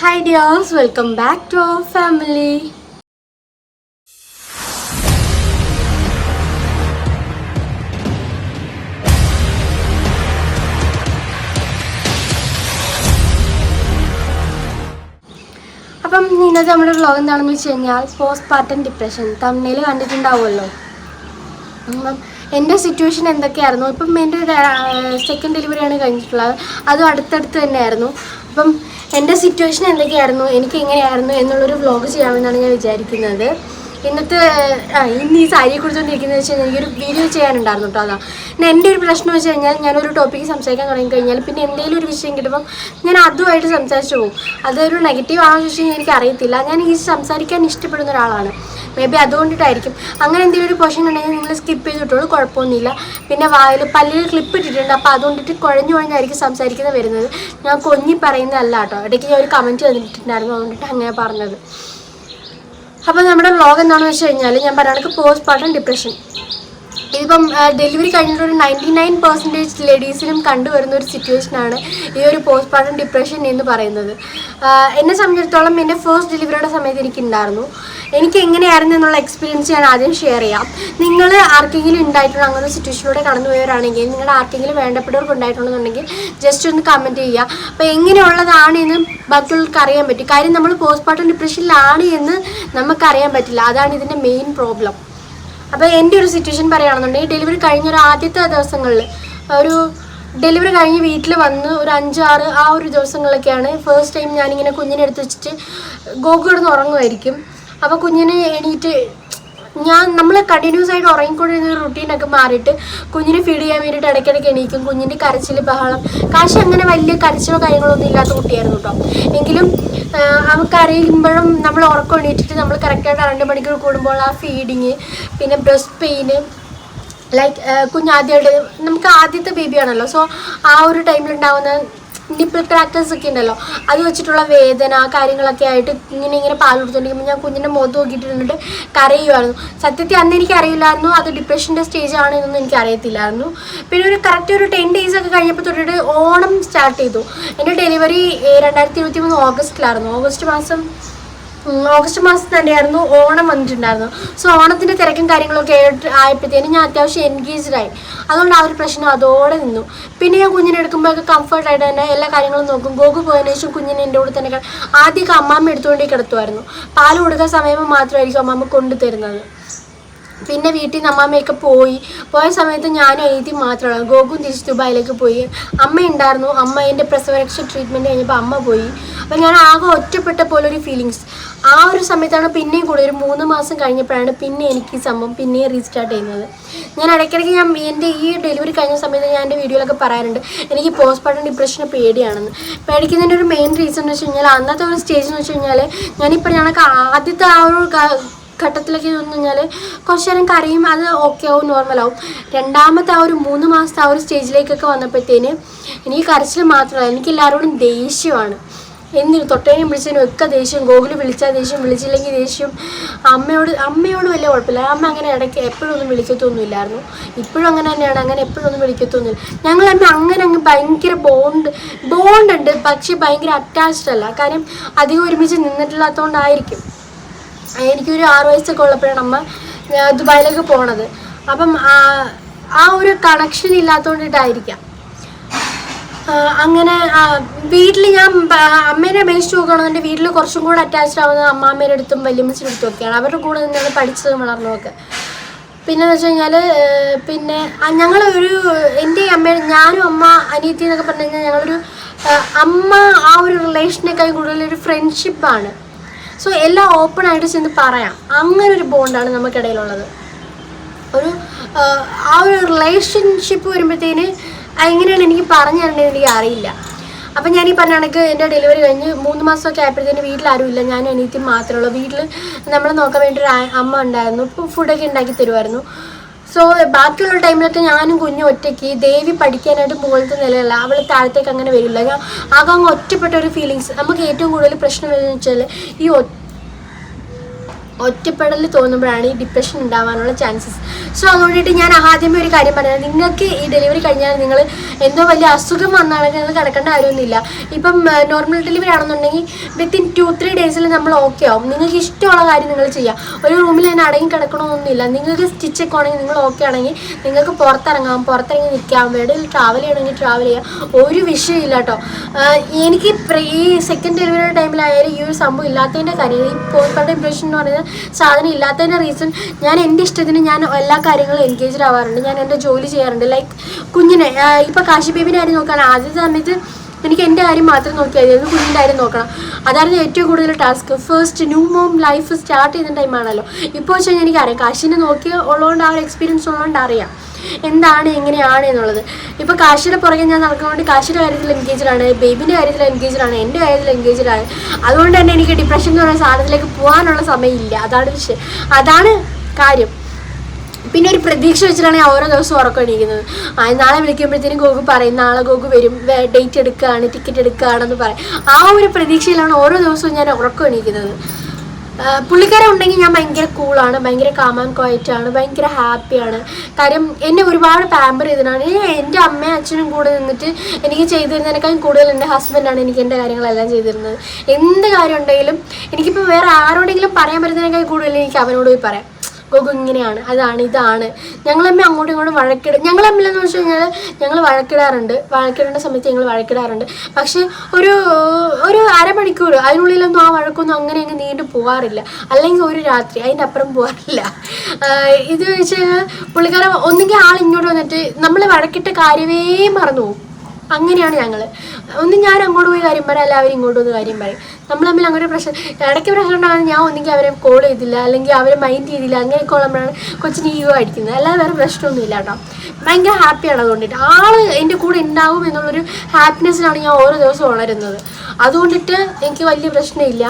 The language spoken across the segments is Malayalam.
Hi Dears, welcome back to our family അപ്പം ഇന്നത്തെ നമ്മുടെ വ്ളോഗ് എന്താണെന്ന് വെച്ച് കഴിഞ്ഞാൽ പോസ്റ്റ് പാർട്ടം ഡിപ്രഷൻ തമ്മിൽ കണ്ടിട്ടുണ്ടാവുമല്ലോ. അപ്പം എന്റെ സിറ്റുവേഷൻ എന്തൊക്കെയായിരുന്നു? ഇപ്പം എന്റെ സെക്കൻഡ് ഡെലിവറിയാണ് കഴിഞ്ഞിട്ടുള്ളത്. അതും അടുത്തടുത്ത് തന്നെയായിരുന്നു. അപ്പം എന്റെ സിറ്റുവേഷൻ എന്തൊക്കെയായിരുന്നു എനിക്ക് എങ്ങനെയായിരുന്നു എന്നുള്ളൊരു വ്ളോഗ് ചെയ്യാമെന്നാണ് ഞാൻ വിചാരിക്കുന്നത്. ഇന്നത്തെ ഇന്ന് ഈ സാരിയെ കുറിച്ചുകൊണ്ടിരിക്കുന്നത് വെച്ച് കഴിഞ്ഞാൽ എനിക്കൊരു വീഡിയോ ചെയ്യാനുണ്ടായിരുന്നു കേട്ടോ അതാ. എന്റെ ഒരു പ്രശ്നം വെച്ച് കഴിഞ്ഞാൽ ഞാനൊരു ടോപ്പിക്ക് സംസാരിക്കാൻ തുടങ്ങി കഴിഞ്ഞാൽ പിന്നെ എന്തെങ്കിലും ഒരു വിഷയം കിട്ടുമ്പം ഞാൻ അതുമായിട്ട് സംസാരിച്ചു പോകും. അതൊരു നെഗറ്റീവ് ആണെന്ന് വെച്ച് കഴിഞ്ഞാൽ എനിക്ക് അറിയത്തില്ല ഞാൻ ഈ സംസാരിക്കാൻ ഇഷ്ടപ്പെടുന്ന ഒരാളാണ്. മേ ബി അതുകൊണ്ടിട്ടായിരിക്കും. അങ്ങനെ എന്തെങ്കിലും ഒരു പോർഷൻ ഉണ്ടെങ്കിൽ നിങ്ങൾ സ്കിപ്പ് ചെയ്തിട്ടുള്ളൂ കുഴപ്പമൊന്നുമില്ല. പിന്നെ വായിൽ പല്ലിൽ ക്ലിപ്പ് ഇട്ടിട്ടുണ്ട് അപ്പോൾ അതുകൊണ്ടിട്ട് കുഴഞ്ഞു കുഴഞ്ഞായിരിക്കും സംസാരിക്കുന്നത് വരുന്നത്. ഞാൻ കൊഞ്ഞി പറയുന്നതല്ല കേട്ടോ. ഇടയ്ക്ക് ഞാൻ ഒരു കമന്റ് തന്നിട്ടുണ്ടായിരുന്നു അതുകൊണ്ടിട്ട് അങ്ങനെ പറഞ്ഞത്. അപ്പോൾ നമ്മുടെ വ്ളോഗ് എന്താണെന്ന് വെച്ച് കഴിഞ്ഞാൽ ഞാൻ പറയുകയാണെങ്കിൽ പോസ്റ്റ് പാർട്ടം ഡിപ്രഷൻ ഇതിപ്പം ഡെലിവറി കഴിഞ്ഞിട്ട് ഒരു നയന്റി നയൻ പെർസെന്റേജ് ലേഡീസിനും കണ്ടുവരുന്ന ഒരു സിറ്റുവേഷനാണ് ഈ ഒരു പോസ്റ്റ് പാർട്ടം ഡിപ്രഷൻ എന്ന് പറയുന്നത്. എന്നെ സംബന്ധിച്ചിടത്തോളം എന്റെ ഫസ്റ്റ് ഡെലിവറിയുടെ സമയത്ത് എനിക്കുണ്ടായിരുന്നു എനിക്ക് എങ്ങനെയായിരുന്നു എന്നുള്ള എക്സ്പീരിയൻസ് ഞാൻ ആദ്യം ഷെയർ ചെയ്യാം. നിങ്ങൾ ആർക്കെങ്കിലും ഉണ്ടായിട്ടുള്ള അങ്ങനെ സിറ്റുവേഷനിലൂടെ കടന്നുപോയവരാണെങ്കിൽ നിങ്ങളുടെ ആർക്കെങ്കിലും വേണ്ടപ്പെട്ടവർക്ക് ഉണ്ടായിട്ടുണ്ടെന്നുണ്ടെങ്കിൽ ജസ്റ്റ് ഒന്ന് കമന്റ് ചെയ്യുക. അപ്പോൾ എങ്ങനെയുള്ളതാണ് എന്ന് ബാക്കിയുള്ളവർക്ക് അറിയാൻ പറ്റും. കാര്യം നമ്മൾ പോസ്റ്റ് പാർട്ടം ഡിപ്രഷനിലാണ് എന്ന് നമുക്കറിയാൻ പറ്റില്ല. അതാണ് ഇതിന്റെ മെയിൻ പ്രോബ്ലം അപ്പോൾ എന്റെ ഒരു സിറ്റുവേഷൻ പറയുകയാണെന്നുണ്ടെങ്കിൽ ഡെലിവറി കഴിഞ്ഞ ഒരു ആദ്യത്തെ ദിവസങ്ങളിൽ ഒരു ഡെലിവറി കഴിഞ്ഞ് വീട്ടിൽ വന്ന് ഒരു അഞ്ചാറ് ആ ഒരു ദിവസങ്ങളിലൊക്കെയാണ് ഫസ്റ്റ് ടൈം ഞാനിങ്ങനെ കുഞ്ഞിനെ എടുത്ത് വെച്ചിട്ട് ഗോകു ഉറങ്ങുമായിരിക്കും. അപ്പോൾ കുഞ്ഞിനെ എണീറ്റ് ഞാൻ നമ്മൾ കണ്ടിന്യൂസ് ആയിട്ട് ഉറങ്ങിക്കൊണ്ടിരുന്ന ഒരു റുട്ടീനൊക്കെ മാറിയിട്ട് കുഞ്ഞിനെ ഫീഡ് ചെയ്യാൻ വേണ്ടിയിട്ട് ഇടയ്ക്കിടയ്ക്ക് എണീക്കും. കുഞ്ഞിന്റെ കരച്ചിൽ ബഹളം. കാശ് അങ്ങനെ വലിയ കരച്ചിലോ കാര്യങ്ങളോ ഒന്നും ഇല്ലാത്ത കുട്ടിയായിരുന്നു കേട്ടോ എങ്കിലും അവൻ കരയുമ്പോഴും നമ്മൾ ഉറക്കം എണീറ്റിട്ട് നമ്മൾ കറക്റ്റായിട്ട് രണ്ട് മണിക്കൂർ കൂടുമ്പോൾ ആ ഫീഡിങ് പിന്നെ ബ്രസ്റ്റ് പെയിന് ലൈക്ക് കുഞ്ഞാദ്യമായിട്ട് നമുക്ക് ആദ്യത്തെ ബേബിയാണല്ലോ സോ ആ ഒരു ടൈമിലുണ്ടാവുന്ന നിപ്പിൾ ക്രാക്കേഴ്സ് ഒക്കെ ഉണ്ടല്ലോ അത് വെച്ചിട്ടുള്ള വേദന കാര്യങ്ങളൊക്കെ ആയിട്ട് ഇങ്ങനെ ഇങ്ങനെ പാൽ കൊടുത്തോണ്ടിരിക്കുമ്പോൾ ഞാൻ കുഞ്ഞിന്റെ മുഖത്ത് നോക്കിയിട്ടിരുന്നിട്ട് കരയുമായിരുന്നു സത്യത്തിൽ അന്ന് എനിക്ക് അറിയില്ലായിരുന്നു. അത് ഡിപ്രഷന്റെ സ്റ്റേജ് ആണ് എന്നൊന്നും എനിക്ക് അറിയത്തില്ലായിരുന്നു. പിന്നെ ഒരു കറക്റ്റ് ഒരു ടെൻ ഡേയ്സ് ഒക്കെ കഴിഞ്ഞപ്പോൾ തൊട്ടിട്ട് ഓണം സ്റ്റാർട്ട് ചെയ്തു. എന്റെ ഡെലിവറി രണ്ടായിരത്തി ഇരുപത്തി മൂന്ന് ഓഗസ്റ്റിലായിരുന്നു. ഓഗസ്റ്റ് മാസം ഓഗസ്റ്റ് മാസം തന്നെയായിരുന്നു ഓണം വന്നിട്ടുണ്ടായിരുന്നു. സോ ഓണത്തിന്റെ തിരക്കും കാര്യങ്ങളൊക്കെ ആയിട്ട് ആയപ്പോഴത്തേനും ഞാൻ അത്യാവശ്യം എൻഗേജ്ഡ് ആയി. അതുകൊണ്ട് ആ ഒരു പ്രശ്നം അതോടെ നിന്നു. പിന്നെ ഞാൻ കുഞ്ഞിനെ എടുക്കുമ്പോഴൊക്കെ കംഫർട്ടായിട്ട് തന്നെ എല്ലാ കാര്യങ്ങളും നോക്കും. ഗോകു പോയതിനു ശേഷം കുഞ്ഞിനെ എന്റെ കൂടെ തന്നെ ആദ്യമൊക്കെ അമ്മാമ്മ എടുത്തുകൊണ്ടേ കിടത്തുമായിരുന്നു പാൽ കൊടുക്കാൻ സമയം മാത്രമായിരിക്കും അമ്മാമ്മ കൊണ്ടുതരുന്നത് പിന്നെ വീട്ടിൽ നിന്ന് അമ്മാമ്മയൊക്കെ പോയി. പോയ സമയത്ത് ഞാനും എഴുതി മാത്രമാണ് ഗോകും തിരിച്ച് ദുബായിലേക്ക് പോയി. അമ്മ ഉണ്ടായിരുന്നു. അമ്മ എന്റെ പ്രസവരക്ഷ ട്രീറ്റ്മെന്റ് കഴിഞ്ഞപ്പോൾ അമ്മ പോയി. അപ്പോൾ ഞാൻ ആകെ ഒറ്റപ്പെട്ട പോലെ ഒരു ഫീലിങ്സ് ആ ഒരു സമയത്താണ് പിന്നെയും കൂടെ ഒരു മൂന്ന് മാസം കഴിഞ്ഞപ്പോഴാണ് പിന്നെ എനിക്ക് ഈ സംഭവം പിന്നെയും റീസ്റ്റാർട്ട് ചെയ്യുന്നത്. ഞാൻ ഇടയ്ക്കിടയ്ക്ക് ഞാൻ എന്റെ ഈ ഡെലിവറി കഴിഞ്ഞ സമയത്ത് ഞാൻ എന്റെ വീഡിയോയിലൊക്കെ പറയാറുണ്ട് എനിക്ക് പോസ്റ്റ് പാർട്ടം ഡിപ്രഷന് പേടിയാണെന്ന്. പേടിക്കുന്നതിന്റെ ഒരു മെയിൻ റീസൺ എന്ന് വെച്ച് കഴിഞ്ഞാൽ അന്നത്തെ ഒരു സ്റ്റേജ് എന്ന് വെച്ച് കഴിഞ്ഞാൽ ഞാനിപ്പോൾ ഞങ്ങൾക്ക് ആദ്യത്തെ ആ ഒരു ഘട്ടത്തിലേക്ക് വന്നു കഴിഞ്ഞാൽ കുറച്ച് നേരം കരയും അത് ഓക്കെ ആവും നോർമലാവും രണ്ടാമത്തെ ആ ഒരു മൂന്ന് മാസത്തെ ആ ഒരു സ്റ്റേജിലേക്കൊക്കെ വന്നപ്പോഴത്തേന് എനിക്ക് കരച്ചിൽ മാത്രമല്ല എനിക്ക് എല്ലാവരോടും ദേഷ്യമാണ്. എന്തിനു തൊട്ടേനും വിളിച്ചതിനും ഒക്കെ ദേഷ്യം ഗോകുലി വിളിച്ചാൽ ദേഷ്യം വിളിച്ചില്ലെങ്കിൽ ദേഷ്യം. അമ്മയോട് അമ്മയോട് വലിയ കുഴപ്പമില്ല. അമ്മ അങ്ങനെ ഇടയ്ക്ക് എപ്പോഴും ഒന്നും വിളിക്കത്തൊന്നുമില്ലായിരുന്നു. ഇപ്പോഴും അങ്ങനെ തന്നെയാണ്. അങ്ങനെ എപ്പോഴും ഒന്നും വിളിക്കത്തൊന്നുമില്ല. ഞങ്ങൾ അമ്മ അങ്ങനെ അങ്ങ് ഭയങ്കര ബോണ്ട് ബോണ്ട് ഉണ്ട്. പക്ഷേ ഭയങ്കര അറ്റാച്ച്ഡ് അല്ല. കാര്യം അധികം ഒരുമിച്ച് നിന്നിട്ടില്ലാത്തതുകൊണ്ടായിരിക്കും എനിക്കൊരു ആറ് വയസ്സൊക്കെ ഉള്ളപ്പോഴാണ് അമ്മ ദുബായിലേക്ക് പോണത്. അപ്പം ആ ഒരു കണക്ഷൻ ഇല്ലാത്തതുകൊണ്ടിട്ടായിരിക്കാം അങ്ങനെ വീട്ടിൽ ഞാൻ അമ്മേനെ അപേക്ഷിച്ച് നോക്കുകയാണെന്നുണ്ടെങ്കിൽ വീട്ടിൽ കുറച്ചും കൂടെ അറ്റാച്ച്ഡ് ആവുന്നത് അമ്മാമ്മേന്റെ അടുത്തും വല്യമ്മച്ചിന്റെ അടുത്തും ഒക്കെയാണ്. അവരുടെ കൂടെ നിന്നാണ് പഠിച്ചതും വളർന്നതൊക്കെ. പിന്നെ വെച്ച് കഴിഞ്ഞാൽ പിന്നെ ഞങ്ങൾ ഒരു എന്റെ അമ്മ ഞാനും അമ്മ അനിയത്തി എന്നൊക്കെ പറഞ്ഞു കഴിഞ്ഞാൽ ഞങ്ങളൊരു അമ്മ ആ ഒരു റിലേഷനേക്കാൾ കൂടുതൽ ഒരു ഫ്രണ്ട്ഷിപ്പാണ് സോ എല്ലാം ഓപ്പൺ ആയിട്ട് ചെന്ന് പറയാം. അങ്ങനെ ഒരു ബോണ്ടാണ് നമുക്കിടയിലുള്ളത്. ഒരു ആ ഒരു റിലേഷൻഷിപ്പ് വരുമ്പോഴത്തേന് എങ്ങനെയാണ് എനിക്ക് പറഞ്ഞു തരേണ്ടത് എനിക്ക് അറിയില്ല. അപ്പം ഞാൻ ഈ പറഞ്ഞ കണക്ക് എന്റെ ഡെലിവറി കഴിഞ്ഞ് മൂന്ന് മാസമൊക്കെ ആയപ്പോഴത്തേന് വീട്ടിൽ ഇല്ല. ഞാൻ അനിയത്തിയും മാത്രമേ ഉള്ളൂ. വീട്ടിൽ നമ്മൾ നോക്കാൻ വേണ്ടി ഒരു അമ്മ ഉണ്ടായിരുന്നു. ഇപ്പോൾ ഫുഡൊക്കെ ഉണ്ടാക്കി തരുമായിരുന്നു സോ ബാക്കിയുള്ള ടൈമിലൊക്കെ ഞാനും കുഞ്ഞും ഒറ്റയ്ക്ക് ദേവി പഠിക്കാനായിട്ട് മുകളിലത്തെ നിലയല്ല. അവൾ താഴത്തേക്ക് അങ്ങനെ വരില്ല. ഞാൻ ആകെ അങ്ങ് ഒറ്റപ്പെട്ട ഒരു ഫീലിങ്സ് നമുക്ക് ഏറ്റവും കൂടുതൽ പ്രശ്നം വരുന്നത് വെച്ചാൽ ഈ ഒ ഒറ്റപ്പെടൽ തോന്നുമ്പോഴാണ് ഈ ഡിപ്രഷൻ ഉണ്ടാവാനുള്ള ചാൻസസ് സോ അതുകൊണ്ടിട്ട് ഞാൻ ആദ്യമേ ഒരു കാര്യം പറഞ്ഞത് നിങ്ങൾക്ക് ഈ ഡെലിവറി കഴിഞ്ഞാൽ നിങ്ങൾ എന്തോ വലിയ അസുഖം വന്നാണെങ്കിൽ നിങ്ങൾ കിടക്കേണ്ട കാര്യമൊന്നുമില്ല. ഇപ്പം നോർമൽ ഡെലിവറി ആണെന്നുണ്ടെങ്കിൽ വിത്തിൻ ടു ത്രീ ഡേയ്സിൽ നമ്മൾ ഓക്കെ ആവും. നിങ്ങൾക്ക് ഇഷ്ടമുള്ള കാര്യം നിങ്ങൾ ചെയ്യാം. ഒരു റൂമിൽ തന്നെ അടങ്ങി കിടക്കണമെന്നൊന്നുമില്ല നിങ്ങൾക്ക് സ്റ്റിച്ചൊക്കെ ആണെങ്കിൽ നിങ്ങൾ ഓക്കെ ആണെങ്കിൽ നിങ്ങൾക്ക് പുറത്തിറങ്ങാം പുറത്തിറങ്ങി നിൽക്കാം വേണമെങ്കിൽ ട്രാവൽ ചെയ്യണമെങ്കിൽ ട്രാവൽ ചെയ്യാം. ഒരു വിഷയമില്ല കേട്ടോ എനിക്ക് ഈ സെക്കൻഡ് ഡെലിവറി ടൈമിലായാലും ഈ ഒരു സംഭവം ഇല്ലാത്തതിന്റെ കാര്യം ഈ പോസ്റ്റ്മോർട്ടം ഇംപ്രഷൻ എന്ന് പറയുന്ന സാധനം ഇല്ലാത്തതിന്റെ റീസൺ ഞാൻ എന്റെ ഇഷ്ടത്തിന് ഞാൻ എല്ലാ കാര്യങ്ങളും എൻഗേജ്ഡ് ആവാറുണ്ട്. ഞാൻ എന്റെ ജോലി ചെയ്യാറുണ്ട്. ലൈക്ക് കുഞ്ഞിനെ ഇപ്പോൾ കാശി ബേബിന്റെ കാര്യം നോക്കുകയാണ് ആദ്യത്തെ സമയത്ത് എനിക്ക് എന്റെ കാര്യം മാത്രം നോക്കിയാൽ മതി. കുഞ്ഞിന്റെ കാര്യം നോക്കണം. അതായിരുന്നു ഏറ്റവും കൂടുതൽ task first new mom life start ചെയ്യുന്ന ടൈമാണല്ലോ ഇപ്പോൾ വെച്ച് കഴിഞ്ഞാൽ എനിക്കറിയാം കാശിനെ നോക്കി ഉള്ളതുകൊണ്ട് ആ ഒരു എക്സ്പീരിയൻസ് ഉള്ളതുകൊണ്ട് അറിയാം. എന്താണ് എങ്ങനെയാണ് എന്നുള്ളത്. ഇപ്പോൾ കാശിയുടെ പുറകെ ഞാൻ നടക്കുന്നതുകൊണ്ട് കാശിയുടെ കാര്യത്തിൽ എൻഗേജ്ഡാണ് ബേബിന്റെ കാര്യത്തിൽ എൻഗേജ്ഡാണ് എന്റെ കാര്യത്തിൽ എൻഗേജ്ഡാണ് അതുകൊണ്ട് തന്നെ എനിക്ക് ഡിപ്രഷൻ എന്ന് പറയുന്ന സാധനത്തിലേക്ക് പോകാനുള്ള സമയമില്ല. അതാണ് വിഷയം. അതാണ് കാര്യം. പിന്നെ ഒരു പ്രതീക്ഷ വെച്ചിട്ടാണ് ഞാൻ ഓരോ ദിവസവും ഉറക്കം എണീക്കുന്നത് ആ നാളെ വിളിക്കുമ്പോഴത്തേനും ഗോകു പറയും നാളെ ഗോകു വരും ഡേറ്റ് എടുക്കുകയാണ് ടിക്കറ്റ് എടുക്കുകയാണെന്ന് പറയും. ആ ഒരു പ്രതീക്ഷയിലാണ് ഓരോ ദിവസവും ഞാൻ ഉറക്കം എണീക്കുന്നത് പുള്ളിക്കാരൻ ഉണ്ടെങ്കിൽ ഞാൻ ഭയങ്കര കൂളാണ് ഭയങ്കര കാമാൻ ക്വയറ്റാണ് ഭയങ്കര ഹാപ്പിയാണ് കാര്യം എന്നെ ഒരുപാട് പാമ്പർ ചെയ്തതാണ് എന്റെ അമ്മയും അച്ഛനും കൂടെ നിന്നിട്ട് എനിക്ക് ചെയ്തു തരുന്നതിനേക്കാളും കൂടുതൽ എന്റെ ഹസ്ബൻഡാണ് എനിക്ക് എന്റെ കാര്യങ്ങളെല്ലാം ചെയ്തു തരുന്നത്. എന്ത് കാര്യം ഉണ്ടെങ്കിലും എനിക്കിപ്പോൾ വേറെ ആരോടെങ്കിലും പറയാൻ പറ്റുന്നതിനേക്കാൾ കൂടുതൽ എനിക്ക് അവനോട് പോയി പറയാം. ഗോഗു ഇങ്ങനെയാണ് അതാണ് ഇതാണ്. ഞങ്ങളമ്മ അങ്ങോട്ടും ഇങ്ങോട്ടും വഴക്കിട ഞങ്ങളമ്മിലെന്ന് വെച്ച് കഴിഞ്ഞാൽ ഞങ്ങൾ വഴക്കിടാറുണ്ട്. വഴക്കിടേണ്ട സമയത്ത് ഞങ്ങൾ വഴക്കിടാറുണ്ട്. പക്ഷേ ഒരു ഒരു അരമണിക്കൂർ അതിനുള്ളിലൊന്നും ആ വഴക്കൊന്നും അങ്ങനെ അങ്ങ് നീണ്ടു പോകാറില്ല അല്ലെങ്കിൽ ഒരു രാത്രി അതിന്റെ അപ്പുറം പോകാറില്ല ഇത് വെച്ച് കഴിഞ്ഞാൽ പുള്ളിക്കാരൻ ഒന്നുകിൽ ആൾ ഇങ്ങോട്ട് വന്നിട്ട് നമ്മൾ വഴക്കിട്ട കാര്യമേ മറന്നു പോകും അങ്ങനെയാണ് ഞങ്ങൾ ഒന്ന് ഞാൻ അങ്ങോട്ട് പോയി കാര്യം പറയാം എല്ലാവരും ഇങ്ങോട്ട് വന്ന് കാര്യം പറയും. നമ്മൾ തമ്മിൽ അങ്ങനെ പ്രശ്നം ഇടയ്ക്ക് പ്രശ്നം ഉണ്ടാകുന്ന ഞാൻ ഒന്നെങ്കിൽ അവരെ കോൾ ചെയ്തില്ല അല്ലെങ്കിൽ അവരെ മൈൻഡ് ചെയ്തില്ല അങ്ങനെയൊക്കെ ഉള്ളപ്പോഴാണ് കൊച്ചിന് ഈഗോ അടിക്കുന്നത് അല്ലാതെ വേറെ പ്രശ്നമൊന്നുമില്ല കേട്ടോ. ഭയങ്കര ഹാപ്പിയാണ് അതുകൊണ്ടിട്ട്. ആൾ എന്റെ കൂടെ ഉണ്ടാവും എന്നുള്ളൊരു ഹാപ്പിനെസ്സിലാണ് ഞാൻ ഓരോ ദിവസവും ഉണരുന്നത്. അതുകൊണ്ടിട്ട് എനിക്ക് വലിയ പ്രശ്നമില്ല.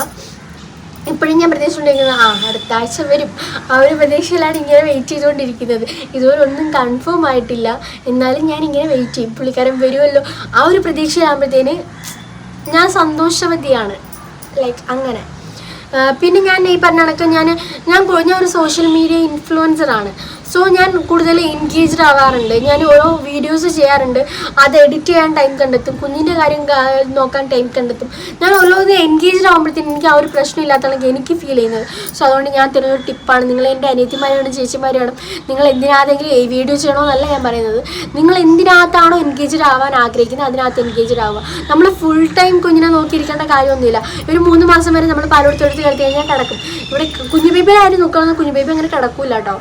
ഇപ്പോഴും ഞാൻ പ്രതീക്ഷിച്ചുകൊണ്ടിരിക്കുന്നത് ആ അടുത്ത ആഴ്ച വരും. ആ ഒരു പ്രതീക്ഷയിലാണ് ഇങ്ങനെ വെയിറ്റ് ചെയ്തുകൊണ്ടിരിക്കുന്നത്. ഇതുവരെ ഒന്നും കൺഫേം ആയിട്ടില്ല. എന്നാലും ഞാൻ ഇങ്ങനെ വെയിറ്റ് ചെയ്യും. പുള്ളിക്കാരൻ വരുമല്ലോ. ആ ഒരു പ്രതീക്ഷയാകുമ്പോഴത്തേന് ഞാൻ സന്തോഷവതിയാണ്. ലൈക്ക് അങ്ങനെ. പിന്നെ ഞാൻ ഈ പറഞ്ഞ കണക്ക് ഞാൻ ഞാൻ ഞാൻ ഒരു സോഷ്യൽ മീഡിയ ഇൻഫ്ലുവൻസറാണ് സോ ഞാൻ കൂടുതൽ എൻഗേജ്ഡ് ആവാറുണ്ട്. ഞാൻ ഓരോ വീഡിയോസ് ചെയ്യാറുണ്ട്. അത് എഡിറ്റ് ചെയ്യാൻ ടൈം കണ്ടെത്തും. കുഞ്ഞിന്റെ കാര്യം നോക്കാൻ ടൈം കണ്ടെത്തും. ഞാൻ ഓരോന്ന് എൻഗേജ്ഡ് ആകുമ്പോഴത്തേക്കും എനിക്ക് ആ ഒരു പ്രശ്നം ഇല്ലാത്തതാണ് എനിക്ക് ഫീൽ ചെയ്യുന്നത്. സോ അതുകൊണ്ട് ഞാൻ തരുന്ന ഒരു ടിപ്പാണ് നിങ്ങൾ എന്റെ അനിയത്തിമാരാണ് ചേച്ചിമാരാണ് നിങ്ങൾ എന്തിനകത്തെങ്കിലും ഈ വീഡിയോ ചെയ്യണമെന്നല്ല ഞാൻ പറയുന്നത്. നിങ്ങൾ എന്തിനകത്താണോ എൻഗേജ്ഡ് ആവാൻ ആഗ്രഹിക്കുന്നത് അതിനകത്ത് എൻഗേജ്ഡ് ആവുക. നമ്മൾ ഫുൾ ടൈം കുഞ്ഞിനെ നോക്കിയിരിക്കേണ്ട കാര്യമൊന്നുമില്ല. ഒരു മൂന്ന് മാസം വരെ നമ്മൾ പലയിടത്തും കിടത്തി കഴിഞ്ഞാൽ കിടക്കും. ഇവിടെ കുഞ്ഞു കാര്യം നോക്കുകയാണെങ്കിൽ കുഞ്ഞു ബേബി അങ്ങനെ കിടക്കൂല കേട്ടോ.